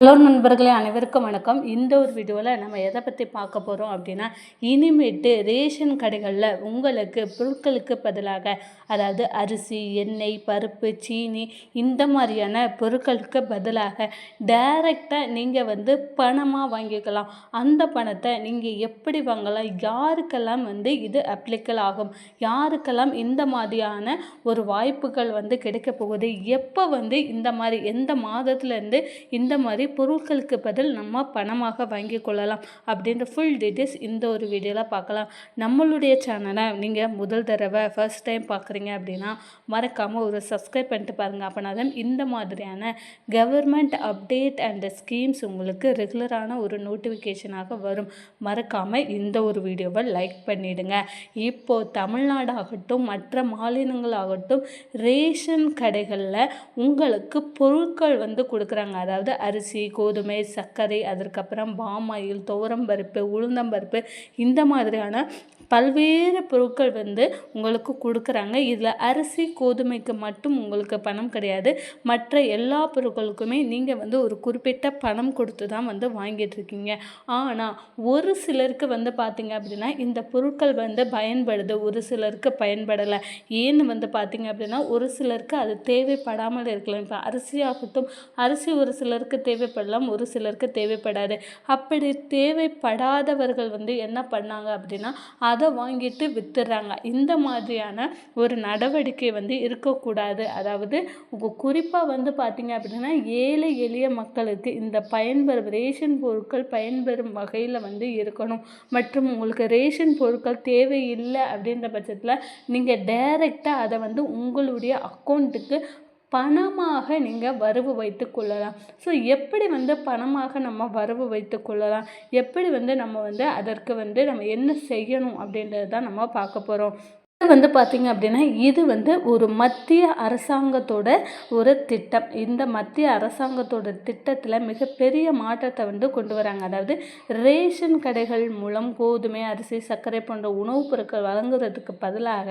Hello நண்பர்களே அனைவருக்கும் வணக்கம். இந்த ஒரு வீடியோவில் நம்ம எதை பற்றி பார்க்க போகிறோம் அப்படின்னா இனிமேட்டு ரேஷன் கடைகளில் உங்களுக்கு பொருட்களுக்கு பதிலாக அதாவது அரிசி எண்ணெய் பருப்பு சீனி இந்த மாதிரியான பொருட்களுக்கு பதிலாக டைரெக்டாக நீங்கள் வந்து பணமாக வாங்கிக்கலாம். அந்த பணத்தை நீங்கள் எப்படி வாங்கலாம்? யாருக்கெல்லாம் வந்து இது அப்ளிக்கல் ஆகும்? யாருக்கெல்லாம் இந்த மாதிரியான ஒரு வாய்ப்புகள் வந்து கிடைக்க போகுது? எப்போ வந்து இந்த மாதிரி எந்த மாதத்துலேருந்து இந்த மாதிரி பொருட்களுக்கு பதில் நம்ம பணமாக வாங்கி கொள்ளலாம் அப்படின்ற ஃபுல் டீட்டெயில்ஸ் இந்த ஒரு வீடியோவில் பார்க்கலாம். நம்மளுடைய சேனலை நீங்கள் முதல் தடவை ஃபர்ஸ்ட் டைம் பார்க்குறீங்க அப்படின்னா மறக்காமல் ஒரு சப்ஸ்கிரைப் பண்ணிட்டு பாருங்கள் அப்போனா தான் இந்த மாதிரியான கவர்மெண்ட் அப்டேட் அண்ட் ஸ்கீம்ஸ் உங்களுக்கு ரெகுலரான ஒரு நோட்டிஃபிகேஷனாக வரும். மறக்காமல் இந்த ஒரு வீடியோவை லைக் பண்ணிவிடுங்க இப்போது தமிழ்நாடாகட்டும் மற்ற மாநிலங்களாகட்டும் ரேஷன் கடைகளில் உங்களுக்கு பொருட்கள் வந்து கொடுக்குறாங்க. அதாவது அரிசி அரிசி கோதுமை சர்க்கரை அதற்கப்புறம் பாமாயில் துவரம்பருப்பு உளுந்தம்பருப்பு இந்த மாதிரியான பல்வேறு பொருட்கள் வந்து உங்களுக்கு கொடுக்குறாங்க. இதில் அரிசி கோதுமைக்கு மட்டும் உங்களுக்கு பணம் கிடையாது. மற்ற எல்லா பொருட்களுக்குமே நீங்கள் வந்து ஒரு குறிப்பிட்ட பணம் கொடுத்து தான் வந்து வாங்கிட்டு இருக்கீங்க. ஆனால் ஒரு சிலருக்கு வந்து பார்த்தீங்க அப்படின்னா இந்த பொருட்கள் வந்து பயன்படுது. ஒரு சிலருக்கு பயன்படலை. ஏன்னு வந்து பார்த்தீங்க அப்படின்னா ஒரு சிலருக்கு அது தேவைப்படாமல் இருக்கலாம். இப்போ அரிசி ஆகட்டும் அரிசி ஒரு சிலருக்கு தேவைப்படலாம் ஒரு சிலருக்கு தேவைப்படாது. அப்படி தேவைப்படாதவர்கள் வந்து என்ன பண்ணாங்க அப்படின்னா அதை வாங்கிட்டு விற்றுறாங்க இந்த மாதிரியான ஒரு நடவடிக்கை வந்து இருக்கக்கூடாது. அதாவது குறிப்பாக வந்து பார்த்திங்க அப்படின்னா ஏழை எளிய மக்களுக்கு இந்த பயன்பெறும் ரேஷன் பொருட்கள் பயன்பெறும் வகையில் வந்து இருக்கணும். மற்றும் உங்களுக்கு ரேஷன் பொருட்கள் தேவையில்லை அப்படின்ற பட்சத்தில் நீங்கள் டைரெக்டாக அதை வந்து உங்களுடைய அக்கௌண்ட்டுக்கு பணமாக நீங்கள் வரவு வைத்து கொள்ளலாம். ஸோ எப்படி வந்து பணமாக நம்ம வரவு வைத்து கொள்ளலாம்? எப்படி வந்து நம்ம வந்து அதற்கு வந்து நம்ம என்ன செய்யணும் அப்படின்றது தான் நம்ம பார்க்க போகிறோம் வந்து பார்த்திங்க அப்படின்னா இது வந்து ஒரு மத்திய அரசாங்கத்தோட ஒரு திட்டம். இந்த மத்திய அரசாங்கத்தோட திட்டத்தில் மிகப்பெரிய மாற்றத்தை வந்து கொண்டு வராங்க. அதாவது ரேஷன் கடைகள் மூலம் கோதுமை அரிசி சர்க்கரை போன்ற உணவுப் பொருட்கள் வழங்குறதுக்கு பதிலாக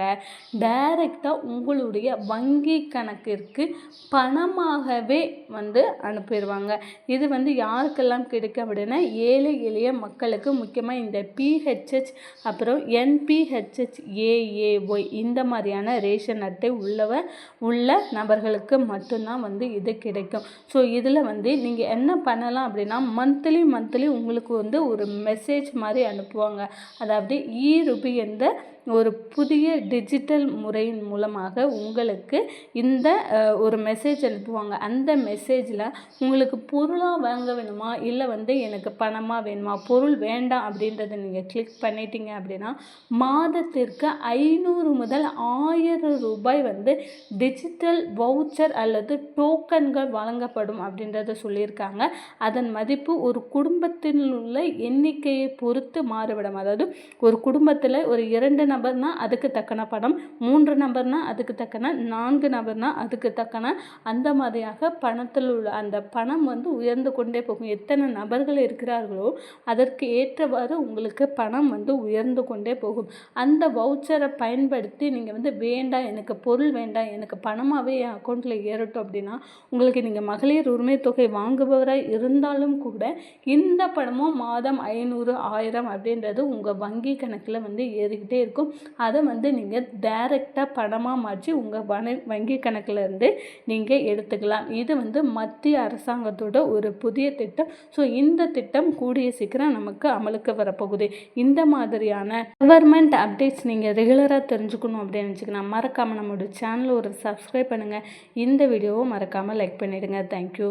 டைரெக்டாக உங்களுடைய வங்கி கணக்கிற்கு பணமாகவே வந்து அனுப்பிடுவாங்க. இது வந்து யாருக்கெல்லாம் கிடைக்கும் அப்படின்னா ஏழை எளிய மக்களுக்கு முக்கியமாக இந்த பிஹெச்ஹெச் அப்புறம் என்பிஹெச்ஹெச் ஏஏ ஏஒய் இந்த மாதிரியான ரேஷன் அட்டை உள்ளவ உள்ள நபர்களுக்கு மட்டும்தான் வந்து இது கிடைக்கும். ஸோ இதில் வந்து நீங்கள் என்ன பண்ணலாம் அப்படின்னா மந்த்லி மந்த்லி உங்களுக்கு வந்து ஒரு மெசேஜ் மாதிரி அனுப்புவாங்க. அதாவது ஈ ருபி என்ற ஒரு புதிய டிஜிட்டல் முறையின் மூலமாக உங்களுக்கு இந்த ஒரு மெசேஜ் அனுப்புவாங்க. அந்த மெசேஜில் உங்களுக்கு பொருளாக வாங்க வேணுமா? இல்லை வந்து எனக்கு பணமாக வேணுமா? பொருள் வேண்டாம் அப்படின்றத நீங்கள் கிளிக் பண்ணிட்டீங்க அப்படின்னா மாதத்திற்கு ஐநூறு முதல் ஆயிரம் ரூபாய் வந்து டிஜிட்டல் வவுச்சர் அல்லது டோக்கன்கள் வழங்கப்படும் அப்படின்றத சொல்லியிருக்காங்க. அதன் மதிப்பு ஒரு குடும்பத்தில் உள்ள எண்ணிக்கையை பொறுத்து மாறுபடும். அதாவது ஒரு குடும்பத்தில் ஒரு இரண்டு நபர்னால் அதுக்கு தக்கன பணம் மூன்று நபர்னால் அதுக்கு தக்கன நான்கு நபர்னால் அதுக்கு தக்கன. அந்த மாதிரியாக பணத்தில் உள்ள அந்த பணம் வந்து உயர்ந்து கொண்டே போகும். எத்தனை நபர்கள் இருக்கிறார்களோ அதற்கு ஏற்றவாறு உங்களுக்கு பணம் வந்து உயர்ந்து கொண்டே போகும். அந்த வவுச்சரை பயன்படுத்தி நீங்கள் வந்து வேண்டாம் எனக்கு பொருள் வேண்டாம் எனக்கு பணமாகவே என் அக்கௌண்ட்டில் ஏறட்டும் அப்படின்னா உங்களுக்கு நீங்கள் மகளிர் உரிமை தொகை வாங்குபவராக இருந்தாலும் கூட இந்த பணமும் மாதம் ஐநூறு ஆயிரம் அப்படின்றது உங்கள் வங்கி கணக்கில் வந்து ஏறிக்கிட்டே இருக்கும். அதை வந்து நீங்கள் டைரெக்டாக பணமாக மாற்றி உங்கள் வன வங்கி கணக்கிலேருந்து நீங்கள் எடுத்துக்கலாம். இது வந்து மத்திய அரசாங்கத்தோட ஒரு புதிய திட்டம். ஸோ இந்த திட்டம் கூடிய சீக்கிரம் நமக்கு அமலுக்கு வரப்போகுது. இந்த மாதிரியான கவர்மெண்ட் அப்டேட்ஸ் நீங்கள் ரெகுலராக தெரிஞ்சுக்கணும் அப்படின்னு நினச்சிக்கணும். மறக்காமல் நம்மளோட சேனலை ஒரு சப்ஸ்கிரைப் பண்ணுங்கள் இந்த வீடியோவை மறக்காமல் லைக் பண்ணிவிடுங்க தேங்க்யூ